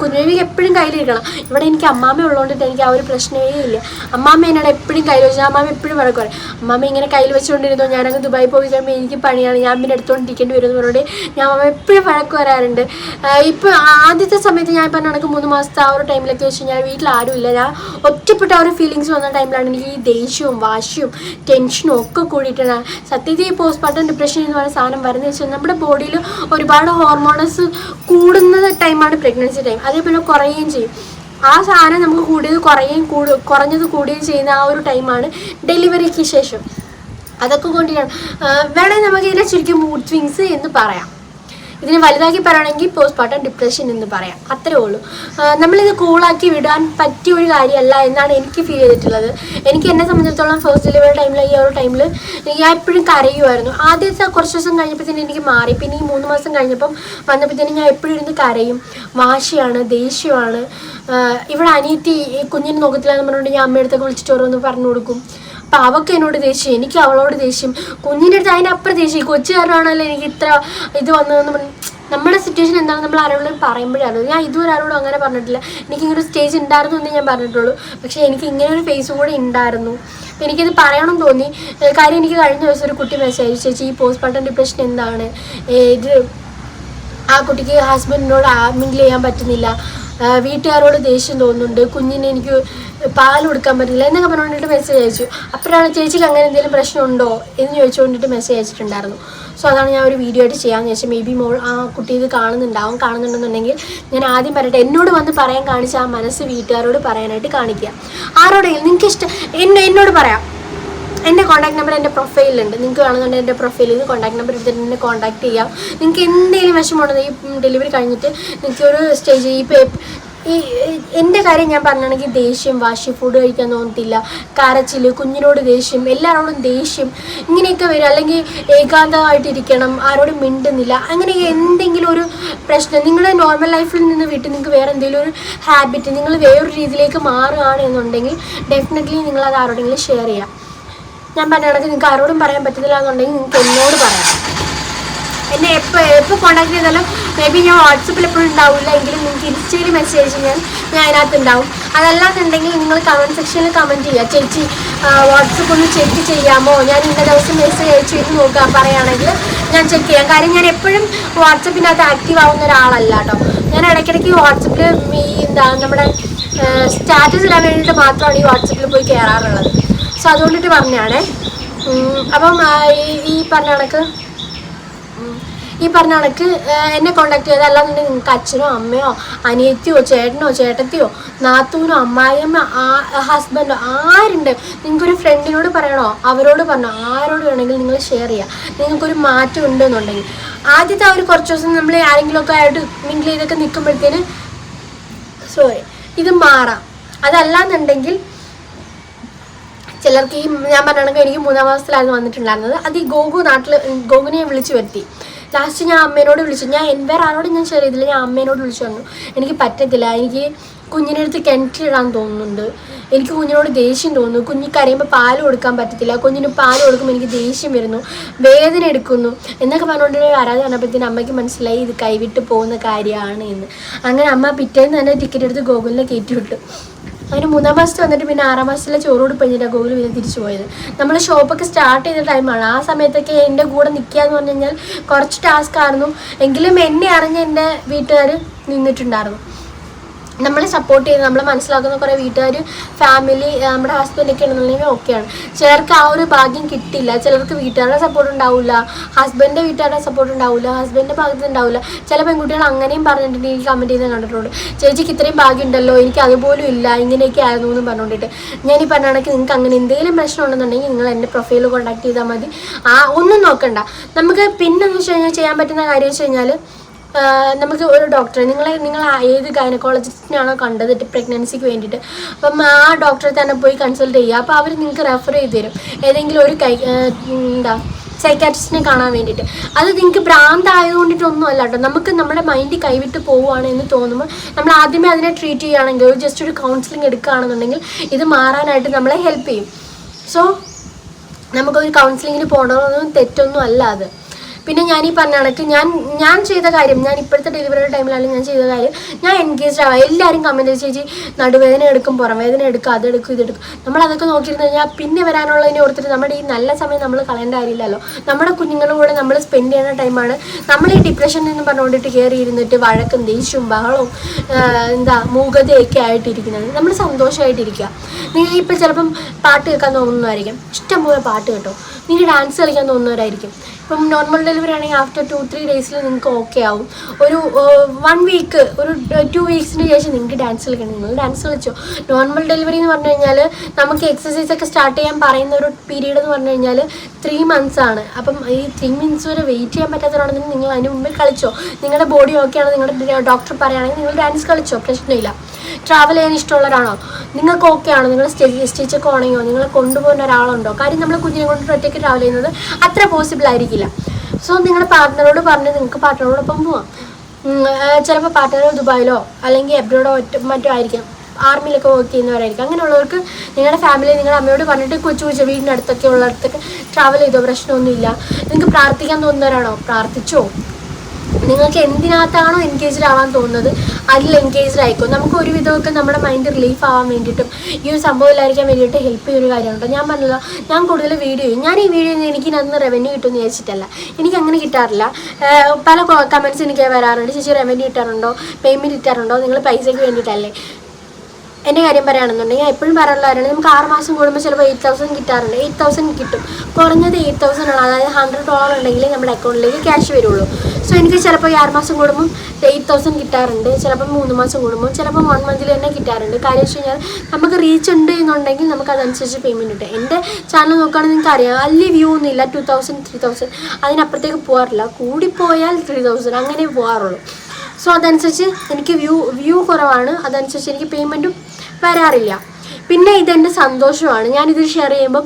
കുഞ്ഞുബേബിക്ക് എപ്പോഴും കയ്യിലിരിക്കണം. ഇവിടെ എനിക്ക് അമ്മാമ്മ ഉള്ളതുകൊണ്ടിട്ട് എനിക്ക് ആ ഒരു പ്രശ്നമേ ഇല്ല. അമ്മാമ്മ എന്നോട് എപ്പോഴും കയ്യിൽ വെച്ചാൽ അമ്മാമ്മ എപ്പോഴും വഴക്ക് പറയും. അമ്മാമ്മ ഇങ്ങനെ കയ്യിൽ വെച്ചുകൊണ്ടിരുന്നു ഞാനങ്ങ് ദുബായി പോയി കഴിയുമ്പോൾ എനിക്ക് പണിയാണ്. ഞാൻ പിന്നെ എടുത്തുകൊണ്ടിരിക്കേണ്ടി വരും പറഞ്ഞു ഞാൻ അമ്മ എപ്പോഴും വഴക്ക് വരാറുണ്ട് ഇപ്പോൾ ആദ്യത്തെ സമയത്ത് ഞാൻ പറഞ്ഞ കണക്ക് മൂന്ന് മാസത്തെ ആ ഒരു ടൈമിലൊക്കെ വെച്ച് ഞാൻ വീട്ടിൽ ആരും ഇല്ല. ഞാൻ ഒറ്റപ്പെട്ട ആ ഒരു ഫീലിങ്സ് വന്ന ടൈമിലാണ് എനിക്ക് ഈ ദേഷ്യവും വാശിയും ടെൻഷനും ഒക്കെ കൂടിയിട്ടാണ്. സത്യത്തിൽ ഈ പോസ്റ്റ്മോർട്ടം ഡിപ്രഷൻ എന്ന് പറയുന്ന സാധനം വരുന്നത് വെച്ചാൽ നമ്മുടെ ബോഡിയിൽ ഒരുപാട് ഹോർമോൺസ് കൂടുന്ന ടൈമാണ് പ്രഗ്നൻസി ടൈം അതേപോലെ കുറയുകയും ചെയ്യും. ആ സാധനം നമുക്ക് കൂടിയത് കുറയുകയും കൂടു കുറഞ്ഞത് കൂടുകയും ചെയ്യുന്ന ആ ഒരു ടൈമാണ് ഡെലിവറിക്ക് ശേഷം. അതൊക്കെ കൊണ്ടിട്ടാണ് വേണമെങ്കിൽ നമുക്ക് ഇതിനെ ചുരുക്കി മൂഡ് സ്വിങ്സ് എന്ന് പറയാം. ഇതിനെ വലുതാക്കി പറയുകയാണെങ്കിൽ പോസ്റ്റ് പാർട്ടം ഡിപ്രഷൻ എന്ന് പറയാം. അത്രേ ഉള്ളൂ. നമ്മളിത് കൂളാക്കി വിടാൻ പറ്റിയ ഒരു കാര്യമല്ല എന്നാണ് എനിക്ക് ഫീൽ ചെയ്തിട്ടുള്ളത്. എനിക്ക് എന്നെ സംബന്ധിച്ചിടത്തോളം ഫസ്റ്റ് ഡെലിവറി ടൈമിൽ ഈ ഒരു ടൈമിൽ ഞാൻ എപ്പോഴും കരയുമായിരുന്നു. ആദ്യത്തെ കുറച്ച് ദിവസം കഴിഞ്ഞപ്പോഴത്തേനും എനിക്ക് മാറി. പിന്നെ ഈ മൂന്ന് മാസം കഴിഞ്ഞപ്പം വന്നപ്പോഴത്തേനും ഞാൻ എപ്പോഴും ഇരുന്ന് കരയും. വാശിയാണ് ദേഷ്യമാണ്. ഇവിടെ അനിയത്തി ഈ കുഞ്ഞിനെ നോക്കത്തില്ലെന്ന് പറഞ്ഞുകൊണ്ട് ഞാൻ അമ്മയടുത്തൊക്കെ വിളിച്ചിട്ട് ഓരോന്ന് പറഞ്ഞു കൊടുക്കും. അപ്പം അവൾക്ക് എന്നോട് ദേഷ്യം എനിക്ക് അവളോട് ദേഷ്യം. കുഞ്ഞിന്റെ അടുത്ത് അതിന്റെ അപ്പുറം ദേഷ്യം. കൊച്ചു കാരണമാണല്ലോ എനിക്ക് ഇത്ര ഇത് വന്നതെന്ന് പറഞ്ഞു നമ്മുടെ സിറ്റുവേഷൻ എന്താണെന്ന് നമ്മൾ ആരോടും പറയുമ്പോഴാണ് ഞാൻ ഇതുവരെ ആരോടും അങ്ങനെ പറഞ്ഞിട്ടില്ല. എനിക്ക് ഇങ്ങനെ ഒരു സ്റ്റേജ് ഉണ്ടായിരുന്നു എന്ന് ഞാൻ പറഞ്ഞിട്ടുള്ളൂ. പക്ഷേ എനിക്ക് ഇങ്ങനെ ഒരു ഫേസും കൂടെ ഉണ്ടായിരുന്നു. അപ്പം എനിക്കിത് പറയണം തോന്നി. കാര്യം എനിക്ക് കഴിഞ്ഞ ദിവസം ഒരു കുട്ടി മെസ്സേജ് ചേച്ചി ഈ പോസ്റ്റ്മോർട്ടം ഡിപ്രഷൻ എന്താണ്? ഇത് ആ കുട്ടിക്ക് ഹസ്ബൻഡിനോട് മിങ്കിൾ ചെയ്യാൻ പറ്റുന്നില്ല. വീട്ടുകാരോട് ദേഷ്യം തോന്നുന്നുണ്ട്. കുഞ്ഞിനെ എനിക്ക് പാൽ കൊടുക്കാൻ പറ്റില്ല എന്നൊക്കെ പറഞ്ഞുകൊണ്ടിട്ട് മെസ്സേജ് അയച്ചു. അപ്പോഴാണ് ചേച്ചിക്ക് അങ്ങനെ എന്തെങ്കിലും പ്രശ്നമുണ്ടോ എന്ന് ചോദിച്ചുകൊണ്ടിട്ട് മെസ്സേജ് അയച്ചിട്ടുണ്ടായിരുന്നു. സോ അതാണ് ഞാൻ ഒരു വീഡിയോ ആയിട്ട് ചെയ്യാമെന്ന് വെച്ചാൽ മേ ബി മോൾ ആ കുട്ടി ഇത് കാണുന്നുണ്ടാവും കാണുന്നുണ്ടെന്നുണ്ടെങ്കിൽ ഞാൻ ആദ്യം പറയട്ടെ. എന്നോട് വന്ന് പറയാൻ കാണിച്ച ആ മനസ്സ് വീട്ടുകാരോട് പറയാനായിട്ട് കാണിക്കുക. ആരോടെങ്കിലും നിങ്ങൾക്ക് ഇഷ്ടം എന്നെ എന്നോട് പറയാം. എന്റെ കോൺടാക്ട് നമ്പർ എന്റെ പ്രൊഫൈലുണ്ട് നിങ്ങൾക്ക് വേണമെന്നുണ്ടെങ്കിൽ എന്റെ പ്രൊഫൈലിൽ നിന്ന് കോൺടാക്ട് നമ്പർ എടുത്തിട്ട് എന്നെ കോൺടാക്ട് ചെയ്യാം. നിങ്ങൾക്ക് എന്തെങ്കിലും വിഷമമുണ്ടെങ്കിൽ ഈ ഡെലിവറി കഴിഞ്ഞിട്ട് നിങ്ങൾക്ക് ഒരു സ്റ്റേജ് ഈ ഈ എന്റെ കാര്യം ഞാൻ പറഞ്ഞാണെങ്കിൽ ദേഷ്യം വാശി ഫുഡ് കഴിക്കാൻ തോന്നത്തില്ല. കരച്ചിൽ കുഞ്ഞിനോട് ദേഷ്യം എല്ലാവരോടും ദേഷ്യം ഇങ്ങനെയൊക്കെ വരും. അല്ലെങ്കിൽ ഏകാന്തമായിട്ടിരിക്കണം ആരോടും മിണ്ടുന്നില്ല. അങ്ങനെ എന്തെങ്കിലും ഒരു പ്രശ്നം നിങ്ങളുടെ നോർമൽ ലൈഫിൽ നിന്ന് വിട്ട് നിങ്ങൾക്ക് വേറെ എന്തെങ്കിലും ഒരു ഹാബിറ്റ് നിങ്ങൾ വേറൊരു രീതിയിലേക്ക് മാറുകയാണ് എന്നുണ്ടെങ്കിൽ ഡെഫിനറ്റ്ലി നിങ്ങൾ അത് ആരോടെങ്കിലും ഷെയർ ചെയ്യാം. ഞാൻ പറഞ്ഞ കണക്ക് നിങ്ങൾക്ക് ആരോടും പറയാൻ പറ്റത്തില്ല എന്നുണ്ടെങ്കിൽ നിങ്ങൾക്ക് എന്നോട് പറയാം. എന്നെ എപ്പോൾ എപ്പോൾ കോൺടാക്ട് ചെയ്താലും മേ ബി ഞാൻ വാട്സപ്പിൽ എപ്പോഴും ഉണ്ടാവില്ല. എങ്കിലും നിങ്ങൾക്ക് ഇൻസ്റ്റയിൽ മെസ്സേജ് ഞാൻ ഞാൻ അതിനകത്ത് ഉണ്ടാവും. അതല്ലാന്നുണ്ടെങ്കിൽ നിങ്ങൾ കമന്റ് സെക്ഷനിൽ കമന്റ് ചെയ്യുക. ചേച്ചി വാട്സപ്പ് ഒന്ന് ചെക്ക് ചെയ്യാമോ? ഞാൻ ഇന്ന ദിവസം മെസ്സേജ് അയച്ചു എന്ന് നോക്കുക പറയുകയാണെങ്കിൽ ഞാൻ ചെക്ക് ചെയ്യാം. കാര്യം ഞാൻ എപ്പോഴും വാട്സപ്പിനകത്ത് ആക്റ്റീവ് ആവുന്ന ഒരാളല്ല കേട്ടോ. ഞാൻ ഇടയ്ക്കിടയ്ക്ക് വാട്സപ്പിൽ ഈ എന്താ നമ്മുടെ സ്റ്റാറ്റസ് ഇടാൻ വേണ്ടിയിട്ട് മാത്രമാണ് ഈ വാട്സപ്പിൽ പോയി കയറാറുള്ളത് സോ അതുകൊണ്ടിട്ട് പറഞ്ഞാണേ അപ്പം ഈ പറഞ്ഞ കണക്ക്. ഈ പറഞ്ഞ കണക്ക് എന്നെ കോണ്ടാക്ട് ചെയ്താൽ അല്ലാന്നുണ്ടെങ്കിൽ നിങ്ങൾക്ക് അച്ഛനോ അമ്മയോ അനിയത്തിയോ ചേട്ടനോ ചേട്ടത്തിയോ നാത്തൂനോ അമ്മായിയമ്മ ഹസ്ബൻഡോ ആരുണ്ട്? നിങ്ങൾക്കൊരു ഫ്രണ്ടിനോട് പറയണോ? അവരോട് പറഞ്ഞോ ആരോട് വേണമെങ്കിൽ നിങ്ങൾ ഷെയർ ചെയ്യുക നിങ്ങൾക്കൊരു മാറ്റം ഉണ്ടെന്നുണ്ടെങ്കിൽ. ആദ്യത്തെ ഒരു കുറച്ച് ദിവസം നമ്മൾ ആരെങ്കിലുമൊക്കെ ആയിട്ട് മിങ്കിൾ ചെയ്തൊക്കെ നിൽക്കുമ്പോഴത്തേന് സോറി ഇത് മാറാം. അതല്ലാന്നുണ്ടെങ്കിൽ ചിലർക്ക് ഈ ഞാൻ പറഞ്ഞാണെങ്കിൽ എനിക്ക് മൂന്നാം മാസത്തിലായിരുന്നു വന്നിട്ടുണ്ടായിരുന്നത്. അത് ഈ ഗോഗു നാട്ടിൽ ഗോഗുനെ വിളിച്ചു വരുത്തി. ലാസ്റ്റ് ഞാൻ അമ്മേനോട് വിളിച്ചു. ഞാൻ എന്റെ ഞാൻ ഷെയർ ചെയ്തില്ല. ഞാൻ അമ്മേനോട് വിളിച്ചു പറഞ്ഞു. എനിക്ക് പറ്റത്തില്ല. എനിക്ക് കുഞ്ഞിനെ അടുത്ത് കിണറ്റിലിടാൻ തോന്നുന്നുണ്ട്. എനിക്ക് കുഞ്ഞിനോട് ദേഷ്യം തോന്നുന്നു. കുഞ്ഞി കരയുമ്പോൾ പാൽ കൊടുക്കാൻ പറ്റത്തില്ല. കുഞ്ഞിന് പാൽ കൊടുക്കുമ്പോൾ എനിക്ക് ദേഷ്യം വരുന്നു. വേദന എടുക്കുന്നു. എന്നൊക്കെ പറഞ്ഞുകൊണ്ട് വരാതെ പറഞ്ഞപ്പോഴത്തേന് അമ്മയ്ക്ക് മനസ്സിലായി ഇത് കൈവിട്ട് പോകുന്ന കാര്യമാണ് എന്ന്. അങ്ങനെ അമ്മ പിറ്റേന്ന് തന്നെ ടിക്കറ്റ് എടുത്ത് ഗോകുലിനെ കയറ്റി വിട്ടു. അങ്ങനെ മൂന്നാം മാസത്തിൽ വന്നിട്ട് പിന്നെ ആറാം മാസത്തിലെ ചോറോട് കഴിഞ്ഞിട്ടാണ് ഗോകുൽ പിന്നെ തിരിച്ചു പോയത്. നമ്മൾ ഷോപ്പൊക്കെ സ്റ്റാർട്ട് ചെയ്ത ടൈമാണ് ആ സമയത്തൊക്കെ എന്റെ കൂടെ നിൽക്കുക എന്ന് പറഞ്ഞു കഴിഞ്ഞാൽ കുറച്ച് ടാസ്ക് ആയിരുന്നു. എങ്കിലും എന്നെ അറിഞ്ഞ് എന്റെ വീട്ടുകാർ നിന്നിട്ടുണ്ടായിരുന്നു. നമ്മളെ സപ്പോർട്ട് ചെയ്ത് നമ്മളെ മനസ്സിലാക്കുന്ന കുറേ വീട്ടുകാർ ഫാമിലി നമ്മുടെ ഹസ്ബൻഡൊക്കെ ആണെന്നുണ്ടെങ്കിൽ ഓക്കെയാണ് ചിലർക്ക് ആ ഒരു ഭാഗ്യം കിട്ടില്ല. ചിലർക്ക് വീട്ടുകാരുടെ സപ്പോർട്ട് ഉണ്ടാവില്ല ഹസ്ബൻഡിന്റെ വീട്ടുകാരുടെ സപ്പോർട്ട് ഉണ്ടാവില്ല ഹസ്ബൻഡിന്റെ ഭാഗത്ത് ഉണ്ടാവില്ല ചില പെൺകുട്ടികൾ അങ്ങനെയും പറഞ്ഞിട്ടുണ്ട് എനിക്ക് കമന്റ് ചെയ്ത് കണ്ടിട്ടുണ്ട്. ചേച്ചിക്ക് ഇത്രയും ഭാഗ്യം ഉണ്ടല്ലോ. എനിക്ക് അതുപോലും ഇല്ല. ഇങ്ങനെയൊക്കെ ആയിരുന്നു എന്ന് പറഞ്ഞുകൊണ്ടിട്ട്. ഞാൻ ഈ പറഞ്ഞ നിങ്ങൾക്ക് അങ്ങനെ എന്തെങ്കിലും പ്രശ്നം ഉണ്ടെന്നുണ്ടെങ്കിൽ നിങ്ങൾ എന്റെ പ്രൊഫൈൽ കോൺടാക്ട് ചെയ്താൽ മതി. ആ ഒന്നും നോക്കണ്ട. നമുക്ക് പിന്നെ എന്ന് വെച്ച് കഴിഞ്ഞാൽ ചെയ്യാൻ പറ്റുന്ന കാര്യം വെച്ച് കഴിഞ്ഞാൽ നമുക്ക് ഒരു ഡോക്ടറെ നിങ്ങളെ നിങ്ങൾ ഏത് ഗൈനക്കോളജിസ്റ്റിനാണോ കണ്ടത് പ്രഗ്നൻസിക്ക് വേണ്ടിയിട്ട്. അപ്പം ആ ഡോക്ടറെ തന്നെ പോയി കൺസൾട്ട് ചെയ്യുക. അപ്പോൾ അവർ നിങ്ങൾക്ക് റെഫർ ചെയ്ത് തരും. ഏതെങ്കിലും ഒരു കൈ എന്താ സൈക്കാട്രിസ്റ്റിനെ കാണാൻ വേണ്ടിയിട്ട്. അത് നിങ്ങൾക്ക് ഭ്രാന്തായതുകൊണ്ടിട്ടൊന്നും അല്ല കേട്ടോ. നമുക്ക് നമ്മുടെ മൈൻഡ് കൈവിട്ട് പോവുകയാണ് എന്ന് തോന്നുമ്പോൾ നമ്മൾ ആദ്യമേ അതിനെ ട്രീറ്റ് ചെയ്യുകയാണെങ്കിൽ ഒരു ജസ്റ്റ് ഒരു കൗൺസിലിംഗ് എടുക്കുകയാണെന്നുണ്ടെങ്കിൽ ഇത് മാറാനായിട്ട് നമ്മളെ ഹെൽപ്പ് ചെയ്യും. സോ നമുക്കൊരു കൗൺസിലിങ്ങിന് പോകണമെന്നൊന്നും തെറ്റൊന്നും അല്ല അത്. പിന്നെ ഞാൻ ഈ പറഞ്ഞ കണക്ക് ഞാൻ ഞാൻ ചെയ്ത കാര്യം ഞാൻ ഇപ്പോഴത്തെ ഡെലിവറി ടൈമിലാണ് ഞാൻ ചെയ്ത കാര്യം ഞാൻ എൻഗേജ് ആവാം എല്ലാവരും കമന്റ് ചേച്ചി നടുവേദന എടുക്കും പുറംവേദന എടുക്കും അതെടുക്കും ഇതെടുക്കും നമ്മൾ അതൊക്കെ നോക്കിയിരുന്നു കഴിഞ്ഞാൽ പിന്നെ വരാനുള്ളതിനെ ഓർത്തിട്ട് നമ്മുടെ ഈ നല്ല സമയം നമ്മൾ കളയേണ്ട കാര്യമില്ലല്ലോ. നമ്മുടെ കുഞ്ഞുങ്ങളുടെ കൂടെ നമ്മൾ സ്പെൻഡ് ചെയ്യുന്ന ടൈമാണ് നമ്മൾ ഈ ഡിപ്രഷൻ എന്ന് പറഞ്ഞുകൊണ്ടിട്ട് കയറി ഇരുന്നിട്ട് വഴക്കും ദേഷ്യവും ബഹളവും എന്താ മൂകതയൊക്കെ ആയിട്ടിരിക്കുന്നത്. നമ്മൾ സന്തോഷമായിട്ടിരിക്കുക നിങ്ങൾ ഇപ്പോൾ ചിലപ്പം പാട്ട് കേൾക്കാൻ തോന്നുന്നതായിരിക്കും ഇഷ്ടംപോലെ പാട്ട് കേട്ടോ. നിങ്ങൾ ഡാൻസ് കളിക്കാൻ തോന്നുന്നവരായിരിക്കും. ഇപ്പം നോർമൽ ഡെലിവറി ആണെങ്കിൽ ആഫ്റ്റർ ടു ത്രീ ഡേയ്സിൽ നിങ്ങൾക്ക് ഓക്കെ ആവും. ഒരു വൺ വീക്ക് ഒരു ടു വീക്സിന് ശേഷം നിങ്ങൾക്ക് ഡാൻസ് കളിക്കണം. നിങ്ങൾ ഡാൻസ് കളിച്ചോ? നോർമൽ ഡെലിവറി എന്ന് പറഞ്ഞു കഴിഞ്ഞാൽ നമുക്ക് എക്സസൈസ് ഒക്കെ സ്റ്റാർട്ട് ചെയ്യാൻ പറയുന്ന ഒരു പീരീഡ് എന്ന് പറഞ്ഞു കഴിഞ്ഞാൽ ത്രീ മന്ത്സ് ആണ്. അപ്പം ഈ ത്രീ മന്ത്സ് വരെ വെയിറ്റ് ചെയ്യാൻ പറ്റാത്തതാണെങ്കിൽ നിങ്ങൾ അതിന് മുമ്പേ കളിച്ചോ? നിങ്ങളുടെ ബോഡി ഓക്കെ ആണ് നിങ്ങളുടെ ഡോക്ടർ പറയുകയാണെങ്കിൽ നിങ്ങൾ ഡാൻസ് കളിച്ചോ? പ്രശ്നമില്ല. ട്രാവൽ ചെയ്യാൻ ഇഷ്ടമുള്ളവരാണോ? നിങ്ങൾക്ക് ഓക്കെ ആണോ? നിങ്ങൾ സ്റ്റിച്ചൊക്കെ ഉണങ്ങിയോ? നിങ്ങളെ കൊണ്ടുപോകുന്ന ഒരാളുണ്ടോ? കാര്യം നമ്മൾ കുഞ്ഞിനെ കൊണ്ട് ഒറ്റയ്ക്ക് ട്രാവൽ ചെയ്യുന്നത് അത്ര പോസിബിൾ ആയിരിക്കില്ല. സോ നിങ്ങളുടെ പാർട്ട്ണറോട് പറഞ്ഞ് നിങ്ങൾക്ക് പാർട്ട്ണറോടൊപ്പം പോവാം. ചിലപ്പോൾ പാർട്ട്ണർ ദുബായിലോ അല്ലെങ്കിൽ എബ്രോഡോ മറ്റോ ആയിരിക്കാം. ആർമിയിലൊക്കെ വർക്ക് ചെയ്യുന്നവരായിരിക്കും. അങ്ങനെയുള്ളവർക്ക് നിങ്ങളുടെ ഫാമിലി നിങ്ങളുടെ അമ്മയോട് പറഞ്ഞിട്ട് കൊച്ചു കൊച്ചു വീടിന്റെ അടുത്തൊക്കെ ഉള്ളിടത്തൊക്കെ ട്രാവൽ ചെയ്തോ? പ്രശ്നമൊന്നുമില്ല. നിങ്ങൾക്ക് പ്രാർത്ഥിക്കാൻ തോന്നുന്നവരാണോ? പ്രാർത്ഥിച്ചോ? നിങ്ങൾക്ക് എന്തിനകത്താണോ എൻഗേജ്ഡ് ആവാൻ തോന്നുന്നത് അതിൽ എൻഗേജ്ഡ് ആയിക്കോ. നമുക്ക് ഒരു വിധമൊക്കെ നമ്മുടെ മൈൻഡ് റിലീഫ് ആവാൻ വേണ്ടിയിട്ടും ഈ ഒരു സംഭവം ഇല്ലായിരിക്കാൻ വേണ്ടിയിട്ട് ഹെൽപ്പ് ചെയ്യുന്ന ഒരു കാര്യമുണ്ട് ഞാൻ പറഞ്ഞല്ലോ ഞാൻ കൂടുതൽ വീഡിയോ ചെയ്യും. ഞാൻ ഈ വീഡിയോ എനിക്ക് ഇതിനകത്ത് റവന്യൂ കിട്ടുമെന്ന് വിചാരിച്ചിട്ടല്ല. എനിക്ക് അങ്ങനെ കിട്ടാറില്ല. പല കമൻസ് എനിക്ക് വരാറുണ്ട്. ചേച്ചി റവന്യൂ കിട്ടാറുണ്ടോ? പേയ്മെന്റ് കിട്ടാറുണ്ടോ? നിങ്ങൾ പൈസയ്ക്ക് വേണ്ടിയിട്ടല്ലേ? എന്റെ കാര്യം പറയുകയാണെന്നുണ്ടെങ്കിൽ ഞാൻ എപ്പോഴും പറയാനുള്ള കാര്യമാണ് നമുക്ക് ആറ് മാസം കൂടുമ്പോൾ ചിലപ്പോൾ എയ്റ്റ് തൗസൻഡ് കിട്ടാറുണ്ട്. എയ്റ്റ് തൗസൻഡ് കിട്ടും. കുറഞ്ഞത് എയ്റ്റ് തൗസൻഡ് ആണ്. അതായത് ഹൺഡ്രഡ് ഡോളർ ഉണ്ടെങ്കിൽ നമ്മുടെ അക്കൗണ്ടിലേക്ക് ക്യാഷ് വരുള്ളൂ. സോ എനിക്ക് ചിലപ്പോൾ ഈ ആറ് മാസം കൂടുമ്പം എയ്റ്റ് തൗസൻഡ് കിട്ടാറുണ്ട്. ചിലപ്പോൾ മൂന്ന് മാസം കൂടുമ്പോൾ ചിലപ്പോൾ വൺ മന്തിൽ തന്നെ കിട്ടാറുണ്ട്. കാര്യം വെച്ച് കഴിഞ്ഞാൽ നമുക്ക് റീച്ച് ഉണ്ട് എന്നുണ്ടെങ്കിൽ നമുക്ക് അതനുസരിച്ച് പേയ്മെന്റ് കിട്ടും. എന്റെ ചാനൽ നോക്കുകയാണെങ്കിൽ നിങ്ങൾക്ക് അറിയാം. വലിയ വ്യൂ ഒന്നുമില്ല ടു തൗസൻഡ് ത്രീ തൗസൻഡ് അതിനപ്പുറത്തേക്ക് പോകാറില്ല. കൂടിപ്പോയാൽ ത്രീ തൗസൻഡ് അങ്ങനെ പോകാറുള്ളൂ. സോ അതനുസരിച്ച് എനിക്ക് വ്യൂ വ്യൂ കുറവാണ്. അതനുസരിച്ച് എനിക്ക് പേയ്മെന്റും വരാറില്ല. പിന്നെ ഇതെന്റെ സന്തോഷമാണ്. ഞാനിത് ഷെയർ ചെയ്യുമ്പം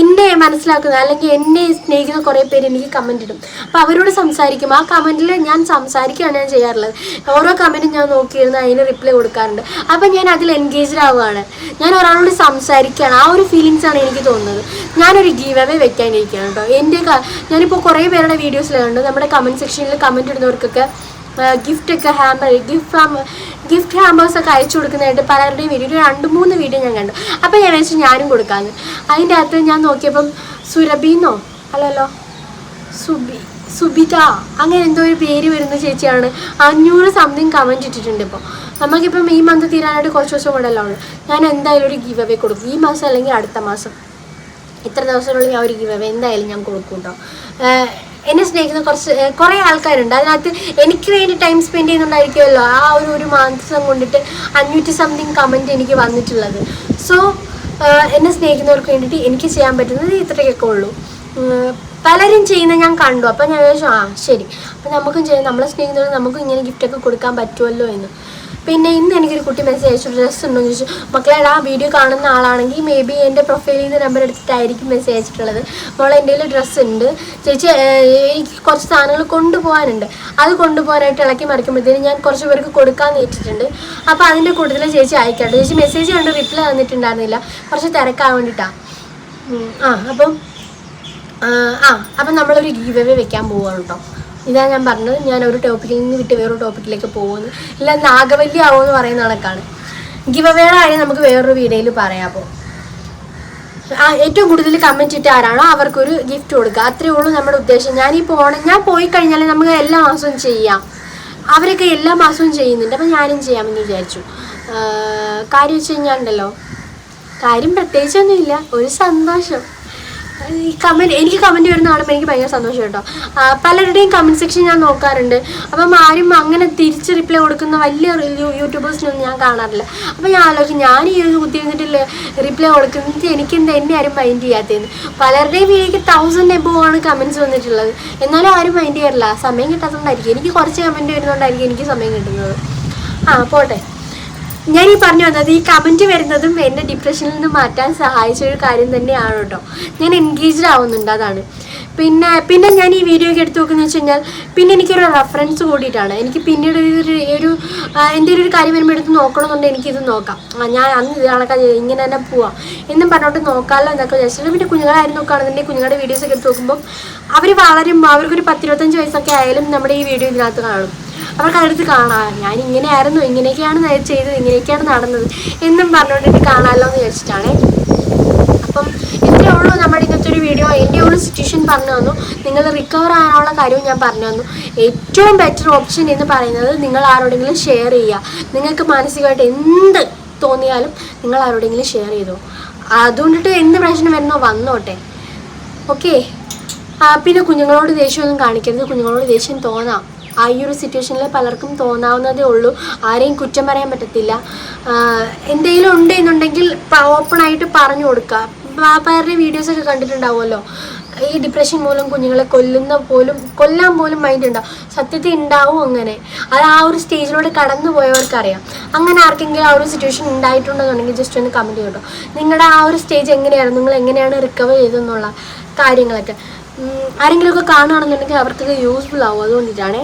എന്നെ മനസ്സിലാക്കുന്ന അല്ലെങ്കിൽ എന്നെ സ്നേഹിക്കുന്ന കുറേ പേര് എനിക്ക് കമന്റ് ഇടും. അപ്പോൾ അവരോട് സംസാരിക്കും. ആ കമന്റിൽ ഞാൻ സംസാരിക്കുകയാണ് ഞാൻ ചെയ്യാറുള്ളത്. ഓരോ കമന്റും ഞാൻ നോക്കിയിരുന്ന് അതിന് റിപ്ലൈ കൊടുക്കാറുണ്ട്. അപ്പം ഞാൻ അതിൽ എൻഗേജ്ഡ് ആവുകയാണ്. ഞാൻ ഒരാളോട് സംസാരിക്കുകയാണ്. ആ ഒരു ഫീലിങ്സാണ് എനിക്ക് തോന്നുന്നത്. ഞാനൊരു ഗീവ് അവേ വെക്കാനിരിക്കുകയാണ് കേട്ടോ. എന്റെ ഞാനിപ്പോൾ കുറേ പേരുടെ വീഡിയോസിലുണ്ട് നമ്മുടെ കമന്റ് സെക്ഷനിൽ കമന്റ് ഇടുന്നവർക്കൊക്കെ ഗിഫ്റ്റൊക്കെ ഹാമ്പർ ഗിഫ്റ്റ് ഗിഫ്റ്റ് ഹാമ്പേഴ്സ് ഒക്കെ അയച്ചു കൊടുക്കുന്നതായിട്ട് പലരുടെയും വീഡിയോ രണ്ട് മൂന്ന് വീഡിയോ ഞാൻ കണ്ടു. അപ്പോൾ ഞാൻ വെച്ച് ഞാനും കൊടുക്കാമെന്ന് അതിന്റെ അകത്ത് ഞാൻ നോക്കിയപ്പം സുരഭിന്നോ? അല്ലല്ലോ. സുബി സുബിത. അങ്ങനെ എന്തോ ഒരു പേര് വരുന്ന ചേച്ചിയാണ്. അഞ്ഞൂറ് സംതിങ് കമന്റ് ഇട്ടിട്ടുണ്ട് ഇപ്പോൾ നമുക്കിപ്പം ഈ മന്ത് തീരാനായിട്ട് കുറച്ച് ദിവസം കൂടെയല്ലേ ഉള്ളൂ. ഞാൻ എന്തായാലും ഒരു ഗീവ് അവേ കൊടുക്കും. ഈ മാസം അല്ലെങ്കിൽ അടുത്ത മാസം. ഇത്ര ദിവസത്തിനുള്ളിൽ ഞാൻ ഒരു ഗീവ് അവേ എന്തായാലും ഞാൻ കൊടുക്കും കേട്ടോ എന്നെ സ്നേഹിക്കുന്ന കുറച്ച് കുറെ ആൾക്കാരുണ്ട്. അതിനകത്ത് എനിക്ക് വേണ്ടി ടൈം സ്പെൻഡ് ചെയ്യുന്നുണ്ടായിരിക്കുമല്ലോ ആ ഒരു ഒരു മാസം കൊണ്ടിട്ട് അഞ്ഞൂറ്റി സംതിങ് കമന്റ് എനിക്ക് വന്നിട്ടുള്ളത്. സോ എന്നെ സ്നേഹിക്കുന്നവർക്ക് വേണ്ടിയിട്ട് എനിക്ക് ചെയ്യാൻ പറ്റുന്നത് ഇത്രയൊക്കെ ഉള്ളൂ. ചെയ്യുന്നത് ചെയ്യുന്ന ഞാൻ കണ്ടു. അപ്പം ഞാൻ വിചാരിച്ചു ആ ശരി. അപ്പം നമുക്കും ചെയ്യാം നമ്മളെ സ്നേഹിതരോട് നമുക്കും ഇങ്ങനെ ഗിഫ്റ്റൊക്കെ കൊടുക്കാൻ പറ്റുമല്ലോ എന്ന്. പിന്നെ ഇന്ന് എനിക്കൊരു കുട്ടി മെസ്സേജ് അയച്ചു. ഡ്രസ്സ് ഉണ്ടോ എന്ന് ചോദിച്ചു. മക്കളെ ആ വീഡിയോ കാണുന്ന ആളാണെങ്കിൽ മേ ബി എന്റെ പ്രൊഫൈലിൽ നിന്ന് നമ്പർ എടുത്തിട്ടായിരിക്കും മെസ്സേജ് അയച്ചിട്ടുള്ളത്. മോളെ എന്റെ കയ്യിൽ ഡ്രസ്സ് ഉണ്ട്. ചേച്ചി എനിക്ക് കുറച്ച് സാധനങ്ങൾ കൊണ്ടുപോകാനുണ്ട്. അത് കൊണ്ടുപോകാനായിട്ട് ഇളക്കി മറിക്കുമ്പോഴത്തേനും ഞാൻ കുറച്ച് പേർക്ക് കൊടുക്കാമെന്ന് വെച്ചിട്ടുണ്ട്. അപ്പോൾ അതിന്റെ കൂട്ടത്തിൽ ചേച്ചി അയക്കട്ടെ. ചേച്ചി മെസ്സേജ് കണ്ട് റിപ്ലൈ തന്നിട്ടുണ്ടായിരുന്നില്ല. കുറച്ച് തിരക്കാൻ വേണ്ടിയിട്ടാണ് ആ അപ്പം ആ, അപ്പം നമ്മളൊരു ഗീവ് അവേ വെക്കാൻ പോവുകയാണ് കേട്ടോ ഇതാ ഞാൻ പറഞ്ഞത് ഞാൻ ഒരു ടോപ്പിക്കിൽ നിന്ന് വിട്ട് വേറൊരു ടോപ്പിക്കിലേക്ക് പോകുന്നു. ഇല്ല നാഗവല്ലി ആവുമെന്ന് പറയുന്ന കണക്കാണ്. ഗിവ് അവയുടെ കാര്യം നമുക്ക് വേറൊരു വീഡിയോയിൽ പറയാം അപ്പോൾ. ഏറ്റവും കൂടുതൽ കമന്റ് ഇട്ട ആരാണോ അവർക്കൊരു ഗിഫ്റ്റ് കൊടുക്കുക. അത്രയേ ഉള്ളൂ നമ്മുടെ ഉദ്ദേശം. ഞാൻ പോണം ഞാൻ പോയി കഴിഞ്ഞാൽ നമുക്ക് എല്ലാ മാസവും ചെയ്യാം. അവരൊക്കെ എല്ലാ മാസവും ചെയ്യുന്നുണ്ട്. അപ്പം ഞാനും ചെയ്യാമെന്ന് വിചാരിച്ചു. കാര്യം വെച്ച് കഴിഞ്ഞാൽ ഉണ്ടല്ലോ. കാര്യം പ്രത്യേകിച്ചൊന്നുമില്ല. ഒരു സന്തോഷം. ഈ കമന്റ് എനിക്ക് കമന്റ് വരുന്ന കാണുമ്പോൾ എനിക്ക് ഭയങ്കര സന്തോഷം കേട്ടോ. പലരുടെയും കമന്റ് സെക്ഷൻ ഞാൻ നോക്കാറുണ്ട്. അപ്പം ആരും അങ്ങനെ തിരിച്ച് റിപ്ലൈ കൊടുക്കുന്ന വലിയ യൂട്യൂബേഴ്സിനൊന്നും ഞാൻ കാണാറില്ല. അപ്പം ഞാൻ ആലോചിക്കും ഞാൻ ഈ ഒരു കുത്തിയിരുന്നിട്ടില്ല റിപ്ലൈ കൊടുക്കുന്നത്? എനിക്ക് എന്താ എന്നെ ആരും മൈൻഡ് ചെയ്യാത്തതെന്ന്? പലരുടെയും വീഡിയോക്ക് തൗസൻഡ് എബോ ആണ് കമന്റ്സ് വന്നിട്ടുള്ളത്. എന്നാലും ആരും മൈൻഡ് ചെയ്യാറില്ല. സമയം കിട്ടാത്തതുകൊണ്ടായിരിക്കും. എനിക്ക് കുറച്ച് കമന്റ് വരുന്നതുകൊണ്ടായിരിക്കും എനിക്ക് സമയം കിട്ടുന്നത്. ആ പോട്ടെ. ഞാൻ ഈ പറഞ്ഞു വന്നത് ഈ കമന്റ് വരുന്നതും എന്റെ ഡിപ്രഷനിൽ നിന്ന് മാറ്റാൻ സഹായിച്ച ഒരു കാര്യം തന്നെയാണ് കേട്ടോ. ഞാൻ എൻഗേജ്ഡ് ആവുന്നുണ്ട് അതാണ്. പിന്നെ പിന്നെ ഞാൻ ഈ വീഡിയോ ഒക്കെ എടുത്ത് നോക്കുന്നത് വെച്ച് കഴിഞ്ഞാൽ പിന്നെ എനിക്കൊരു റെഫറൻസ് കൂടിയിട്ടാണ്. എനിക്ക് പിന്നീട് ഒരു ഒരു- എന്തെങ്കിലും ഒരു കാര്യം വരുമ്പോൾ എടുത്ത് നോക്കണമെന്നുണ്ടെങ്കിൽ എനിക്കിത് നോക്കാം. ഞാൻ അന്ന് ഇത് കണക്കാ ഇങ്ങനെ തന്നെ പോവാം. എന്നും പറഞ്ഞോട്ട് നോക്കാമല്ലോ എന്നൊക്കെ വിചാരിച്ചിട്ട്. പിന്നെ കുഞ്ഞുങ്ങളായിരുന്നു നോക്കുകയാണെന്നുണ്ടെങ്കിൽ കുഞ്ഞുങ്ങളുടെ വീഡിയോസ് ഒക്കെ എടുത്ത് നോക്കുമ്പോൾ അവർ വളരുമ്പോൾ അവർക്കൊരു പത്തിരുപത്തഞ്ച് വയസ്സൊക്കെ ആയാലും നമ്മുടെ ഈ വീഡിയോ ഇതിനകത്ത് കാണും. അവർക്ക് അടുത്ത് കാണാം. ഞാൻ ഇങ്ങനെയായിരുന്നു ഇങ്ങനെയൊക്കെയാണ് ചെയ്തത് ഇങ്ങനെയൊക്കെയാണ് നടന്നത് എന്നും പറഞ്ഞുകൊണ്ടിട്ട് കാണാമല്ലോ എന്ന് വിചാരിച്ചിട്ടാണേ. അപ്പം ഇത്രയേ ഉള്ളൂ നമ്മുടെ ഇന്നത്തെ ഒരു വീഡിയോ എന്റെ ഒരു സിറ്റുവേഷൻ പറഞ്ഞു തന്നു. നിങ്ങൾ റിക്കവർ ആകാനുള്ള കാര്യവും ഞാൻ പറഞ്ഞു തന്നു. ഏറ്റവും ബെറ്റർ ഓപ്ഷൻ എന്ന് പറയുന്നത് നിങ്ങൾ ആരോടെങ്കിലും ഷെയർ ചെയ്യുക. നിങ്ങൾക്ക് മാനസികമായിട്ട് എന്ത് തോന്നിയാലും നിങ്ങൾ ആരോടെങ്കിലും ഷെയർ ചെയ്തു. അതുകൊണ്ടിട്ട് എന്ത് പ്രശ്നം വരുന്നോ വന്നോട്ടെ. ഓക്കെ പിന്നെ കുഞ്ഞുങ്ങളോട് ദേഷ്യമൊന്നും കാണിക്കരുത്. കുഞ്ഞുങ്ങളോട് ദേഷ്യം തോന്നാം. ആ ഈ ഒരു സിറ്റുവേഷനിൽ പലർക്കും തോന്നാവുന്നതേ ഉള്ളൂ. ആരെയും കുറ്റം പറയാൻ പറ്റത്തില്ല. എന്തെങ്കിലും ഉണ്ട് എന്നുണ്ടെങ്കിൽ ഓപ്പണായിട്ട് പറഞ്ഞു കൊടുക്കുക പാപ്പാരുടെ വീഡിയോസൊക്കെ കണ്ടിട്ടുണ്ടാവുമല്ലോ. ഈ ഡിപ്രഷൻ മൂലം കുഞ്ഞുങ്ങളെ കൊല്ലുന്ന പോലും കൊല്ലാൻ പോലും മൈൻഡ് ഉണ്ടാവും സത്യത്തിൽ ഉണ്ടാവും അങ്ങനെ. അത് ആ ഒരു സ്റ്റേജിലൂടെ കടന്നു പോയവർക്കറിയാം അങ്ങനെ ആർക്കെങ്കിലും ആ ഒരു സിറ്റുവേഷൻ ഉണ്ടായിട്ടുണ്ടെന്നുണ്ടെങ്കിൽ ജസ്റ്റ് ഒന്ന് കമന്റ് ചെയ്യട്ടോ നിങ്ങളുടെ ആ ഒരു സ്റ്റേജ് എങ്ങനെയാണ് നിങ്ങൾ എങ്ങനെയാണ് റിക്കവർ ചെയ്തെന്നുള്ള കാര്യങ്ങളൊക്കെ. ആരെങ്കിലുമൊക്കെ കാണുകയാണെന്നുണ്ടെങ്കിൽ അവർക്കൊക്കെ യൂസ്ഫുൾ ആവും. അതുകൊണ്ടിട്ടാണേ.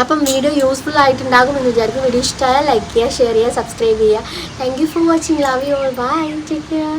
അപ്പം വീഡിയോ യൂസ്ഫുൾ ആയിട്ടുണ്ടാകും എന്ന് വിചാരിക്കും വീഡിയോ ഇഷ്ടമായാൽ ലൈക്ക് ചെയ്യുക ഷെയർ ചെയ്യുക സബ്സ്ക്രൈബ് ചെയ്യുക. Thank you for watching love you all bye take care